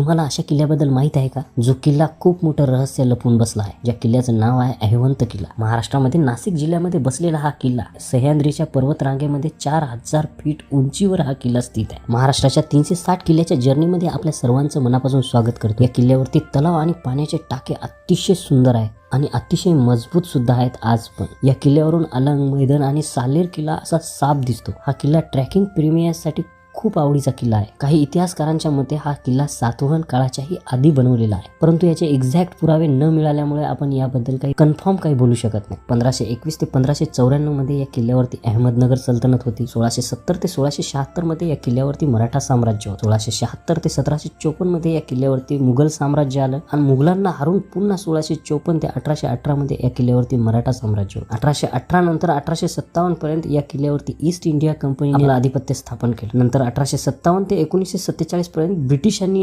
तुम्हाला अशा किल्ल्याबद्दल माहीत आहे का? जो किल्ला खूप मोठं रहस्य लपून बसला आहे. ज्या किल्ल्याचं नाव आहे अहिवंत किल्ला. महाराष्ट्रामध्ये नाशिक जिल्ह्यामध्ये बसलेला हा किल्ला सह्याद्रीच्या पर्वतरांगेमध्ये चार हजार फीट उंचीवर हा किल्ला स्थित आहे. महाराष्ट्राच्या तीनशे साठ किल्ल्याच्या जर्नीमध्ये आपल्या सर्वांचं मनापासून स्वागत करतो. या किल्ल्यावरती तलाव आणि पाण्याचे टाके अतिशय सुंदर आहे आणि अतिशय मजबूत सुद्धा आहेत आज पण. या किल्ल्यावरून अलंग मैदान आणि सालेर किल्ला असा साफ दिसतो. हा किल्ला ट्रॅकिंग प्रेमियासाठी खूप आवडीचा किल्ला आहे. काही इतिहासकारांच्या मते हा किल्ला सातवहन काळाच्याही आधी बनवलेला आहे. परंतु याचे एक्झॅक्ट पुरावे न मिळाल्यामुळे आपण याबद्दल काही कन्फर्म काही बोलू शकत नाही. पंधराशे एकवीस ते पंधराशे चौऱ्याण्णवमध्ये या किल्ल्यावरती अहमदनगर सल्तनत होती. सोळाशे सत्तर ते सोळाशे शहात्तरमध्ये या किल्ल्यावरती मराठा साम्राज्य होतं. सोळाशे शहात्तर ते सतराशे चोपन्नमध्ये या किल्ल्यावरती मुघल साम्राज्य आलं आणि मुघलांना हरून पुन्हा सोळाशे चोपन्न ते अठराशे अठरा मध्ये या किल्ल्यावरती मराठा साम्राज्य होतं. अठराशे अठरा नंतर अठराशे सत्तावन्न पर्यंत या किल्ल्यावरती ईस्ट इंडिया कंपनीने आधिपत्य स्थापन केलं. नंतर अठराशे सत्तावन्न ते एकोणीसशे सत्तेचाळीस पर्यंत ब्रिटिशांनी